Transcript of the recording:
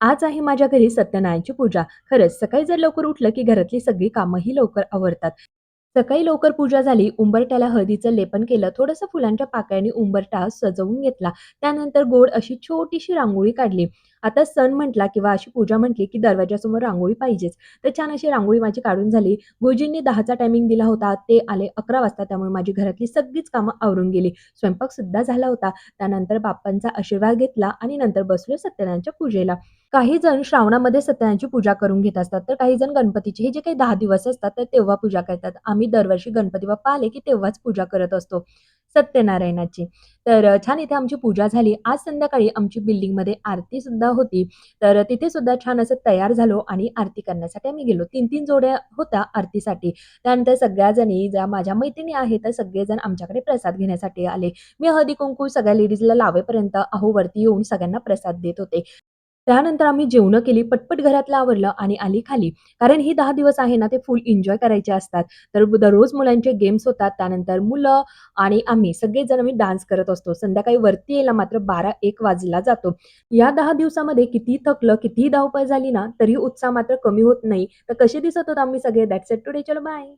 आज आहे माझ्या घरी सत्यनारायणची पूजा. खरंच सकाळी जर लवकर उठलं, की घरातली सगळी कामंही लवकर आवरतात. सकाळी लवकर पूजा झाली, उंबरट्याला हळदीचं लेपन केलं, थोडंसं फुलांच्या पाकळ्यांनी उंबरटा सजवून घेतला. त्यानंतर गोड अशी छोटीशी रांगोळी काढली. आता सण म्हटला किंवा अशी पूजा म्हटली, की दरवाजासमोर रांगोळी पाहिजेच. तर छान अशी रांगोळी माझी काढून झाली. गुरुजींनी 10चा टायमिंग दिला होता. ते आले 11 वाजता. त्यामुळे माझी घरातली सगळीच कामं आवरून गेली. स्वयंपाकसुद्धा झाला होता. त्यानंतर बाप्पांचा आशीर्वाद घेतला आणि नंतर बसलो सत्यनारायणच्या पूजेला. काही जण श्रावणामध्ये सत्यनारायणची पूजा करून घेत असतात, तर काही जण गणपतीचे हे जे काही दहा दिवस असतात, तर तेव्हा पूजा करतात. आम्ही दरवर्षी गणपती बाप्पा आले, की तेव्हाच पूजा करत असतो सत्यनारायणाची. तर छान इथे आमची पूजा झाली. आज संध्याकाळी आमची बिल्डिंगमध्ये आरतीसुद्धा होती. तर तिथे सुद्धा छान असं तयार झालो आणि आरती करण्यासाठी आम्ही गेलो. 3-3 जोड्या होत्या आरतीसाठी. त्यानंतर सगळ्या जणी ज्या माझ्या मैत्रिणी आहेत, तर सगळेजण आमच्याकडे प्रसाद घेण्यासाठी आले. मी हळदी-कुंकू सगळ्या लेडीजला लावेपर्यंत अहो वरती येऊन सगळ्यांना प्रसाद देत होते. त्यानंतर आम्ही जेवणं केली, पटपट घरातलं आवरलं आणि आली खाली. कारण ही दहा दिवस आहे ना, ते फुल एन्जॉय करायचे असतात. तर दररोज मुलांचे गेम्स होतात. त्यानंतर मुलं आणि आम्ही सगळेजण आम्ही डान्स करत असतो. संध्याकाळी वरती यायला मात्र 12-1 वाजला जातो. या दहा दिवसामध्ये किती थकलं, किती धावपळ झाली ना, तरी उत्साह मात्र कमी होत नाही. तर कसे दिसत होतो आम्ही सगळे? That's it today. चलो बाय.